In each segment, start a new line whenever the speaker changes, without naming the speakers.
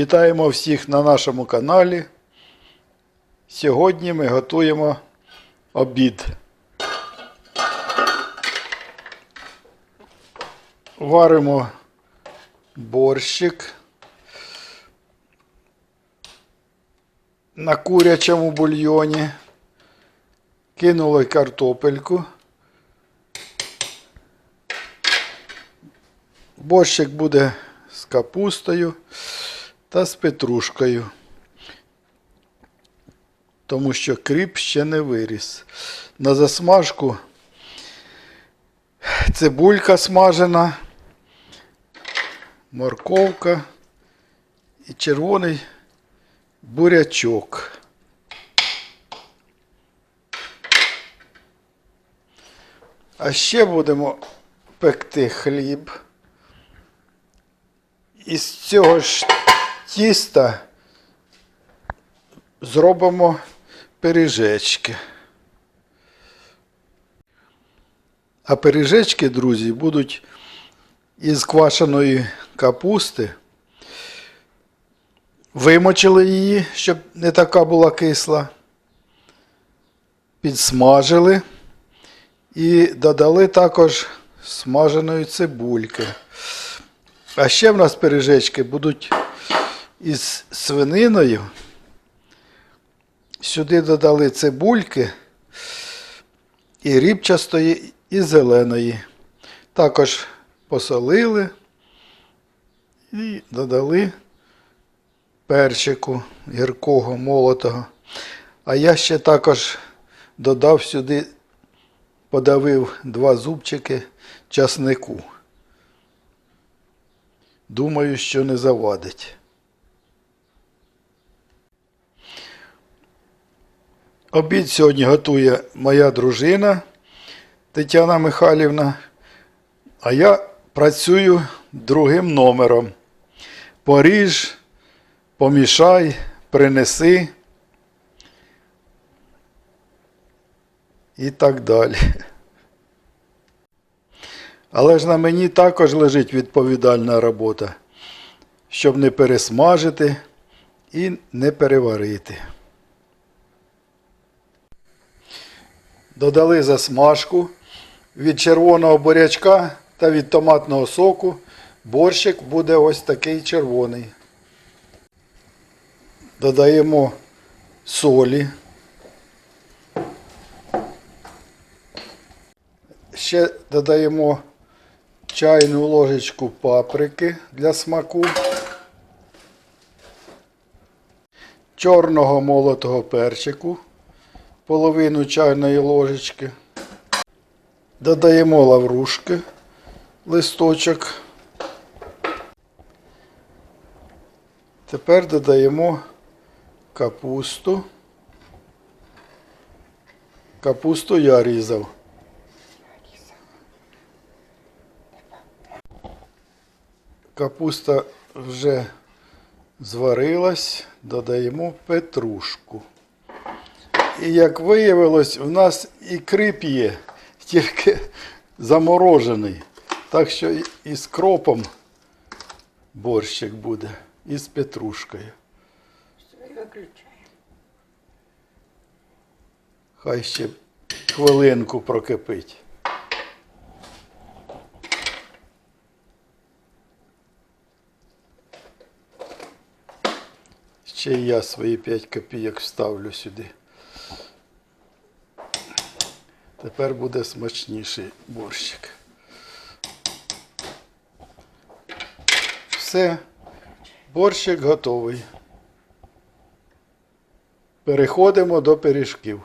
Вітаємо всіх на нашому каналі. Сьогодні ми готуємо обід. Варимо борщик. На курячому бульйоні. Кинули картопельку. Борщик буде з капустою та з петрушкою. Тому що кріп ще не виріс. На засмажку цибулька смажена, морковка і червоний бурячок. А ще будемо пекти хліб. Із цього ж тіста зробимо пиріжечки. А пиріжечки, друзі, будуть із квашеної капусти. Вимочили її, щоб не така була кисла. Підсмажили і додали також смаженої цибульки. А ще в нас пиріжечки будуть із свининою. Сюди додали цибульки і рібчастої, і зеленої. Також посолили і додали перчику гіркого, молотого. А я ще також додав сюди, подавив два зубчики часнику. Думаю, що не завадить. Обід сьогодні готує моя дружина Тетяна Михайлівна, а я працюю другим номером. Поріж, помішай, принеси і так далі. Але ж на мені також лежить відповідальна робота, щоб не пересмажити і не переварити. Додали засмажку від червоного бурячка та від томатного соку. Борщик буде ось такий червоний. Додаємо солі. Ще додаємо чайну ложечку паприки для смаку, чорного молотого перчику, половину чайної ложечки. Додаємо лаврушки, листочок. Тепер додаємо капусту. Капусту я різав. Капуста вже зварилась, додаємо петрушку. І як виявилось, в нас і крип є, тільки заморожений. Так що і з кропом борщик буде, і з петрушкою. Хай ще хвилинку прокипить. Ще я свої 5 копійок вставлю сюди. Тепер буде смачніший борщик. Все, борщик готовий. Переходимо до пиріжків.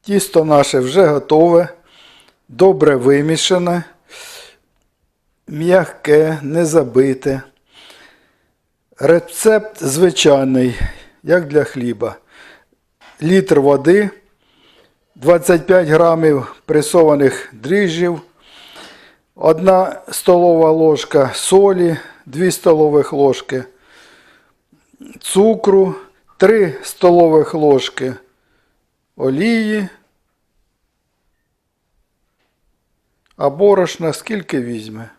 Тісто наше вже готове, добре вимішане, м'яке, не забите. Рецепт звичайний, як для хліба. Літр води, 25 грамів пресованих дріжджів, 1 столова ложка солі, 2 столових ложки цукру, 3 столових ложки олії, а борошна скільки візьме.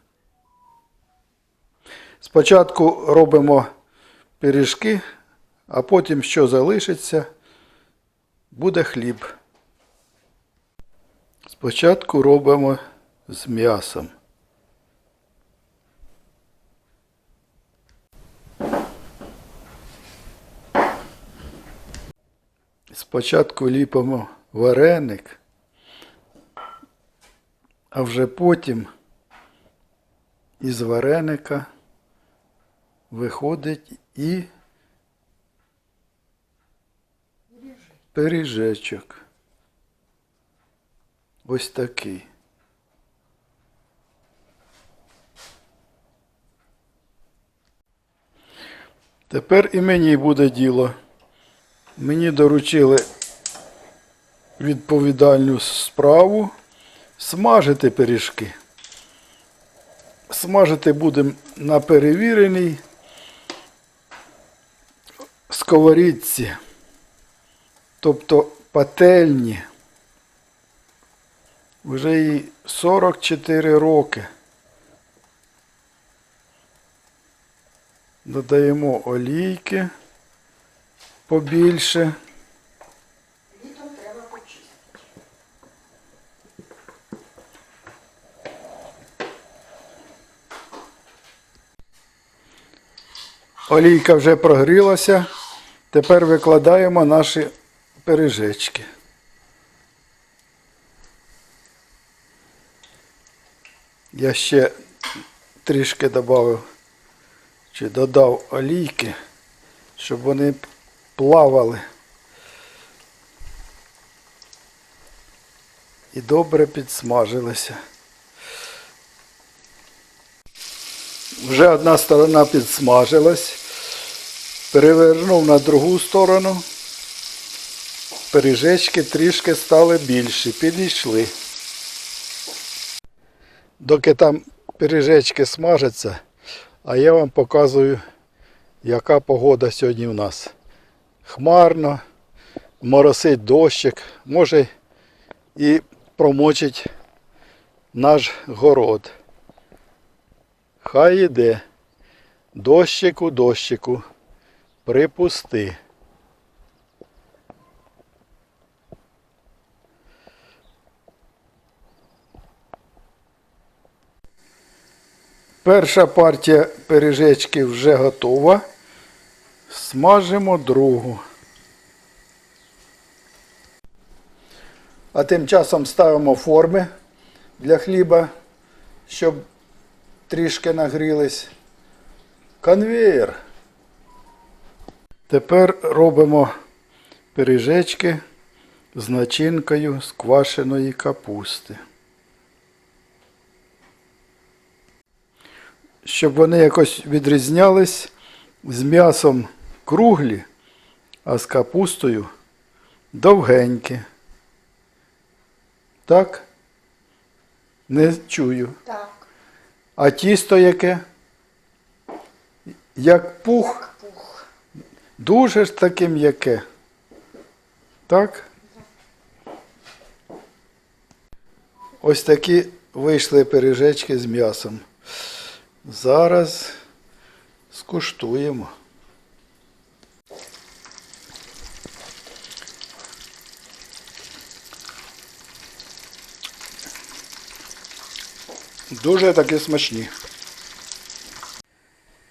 Спочатку робимо пиріжки, а потім, що залишиться, буде хліб. Спочатку робимо з м'ясом. Спочатку ліпимо вареник, а вже потім із вареника виходить і пиріжечок. Ось такий. Тепер і мені буде діло. Мені доручили відповідальну справу смажити пиріжки. Смажити будемо на перевіреній сковорідці, тобто пательні. Вже їй 44 роки. Додаємо олійки побільше.
Літом треба почистити.
Олійка вже прогрілася. Тепер викладаємо наші пиріжечки. Я ще трішки додав чи додав олійки, щоб вони плавали. І добре підсмажилися. Вже одна сторона підсмажилась. Перевернув на другу сторону. Пиріжечки трішки стали більші, підійшли. Доки там пиріжечки смажаться, а я вам показую, яка погода сьогодні в нас. Хмарно, моросить дощик, може і промочить наш город. Хай іде. Дощику, дощику, припусти. Перша партія пиріжечків вже готова. Смажимо другу. А тим часом ставимо форми для хліба, щоб трішки нагрілись. Конвеєр. Тепер робимо пиріжечки з начинкою з квашеної капусти. Щоб вони якось відрізнялись з м'ясом круглі, а з капустою довгенькі. Так? Не чую.
Так,
А тісто яке? Як пух,
як пух.
дуже ж таке м'яке. Так? Ось такі вийшли пиріжечки з м'ясом. Зараз скуштуємо. Дуже такі смачні.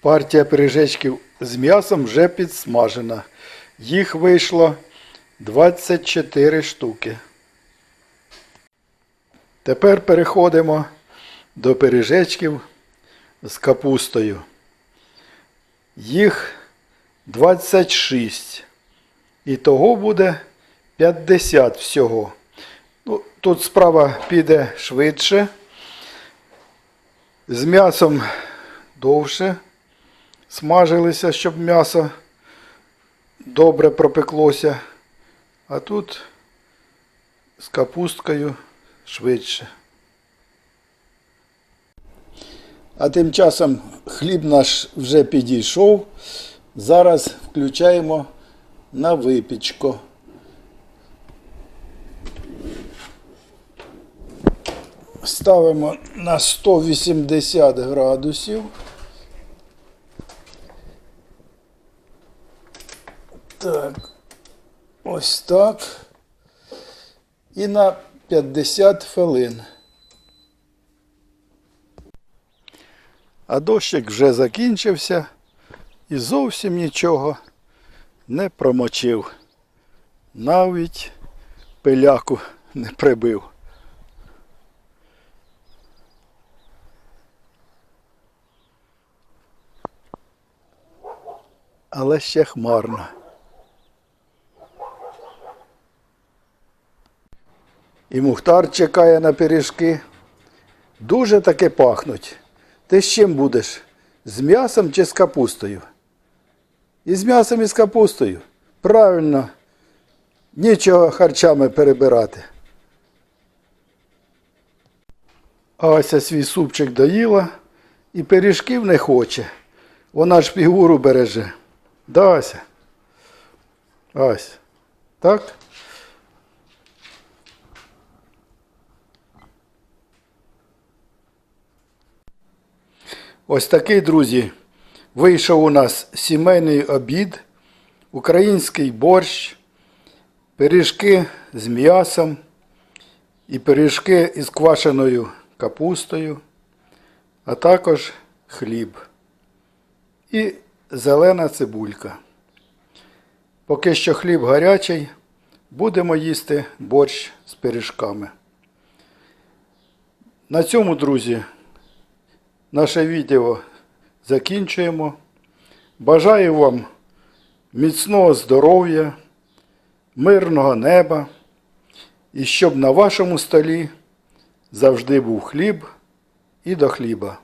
Партія пиріжечків з м'ясом вже підсмажена. Їх вийшло 24 штуки. Тепер переходимо до пиріжечків з капустою. Їх 26. І того буде 50 всього. Ну, тут справа піде швидше. З м'ясом довше смажилися, щоб м'ясо добре пропеклося. А тут з капусткою швидше. А тим часом хліб наш вже підійшов. Зараз включаємо на випічку. Ставимо на 180 градусів. Так, ось так. І на 50 хвилин. А дощик вже закінчився і зовсім нічого не промочив. Навіть пиляку не прибив. Але ще хмарно. І Мухтар чекає на пиріжки. Дуже таки пахнуть. Ти з чим будеш? З м'ясом чи з капустою? І з м'ясом і з капустою. Правильно. Нічого харчами перебирати. Ася свій супчик доїла і пиріжків не хоче. Вона ж фігуру береже. Да, Ася? Ась. Так? Ось такий, друзі, вийшов у нас сімейний обід, український борщ, пиріжки з м'ясом і пиріжки із квашеною капустою, а також хліб і зелена цибулька. Поки що хліб гарячий, будемо їсти борщ з пиріжками. На цьому, друзі, наше відео закінчуємо. Бажаю вам міцного здоров'я, мирного неба і щоб на вашому столі завжди був хліб і до хліба.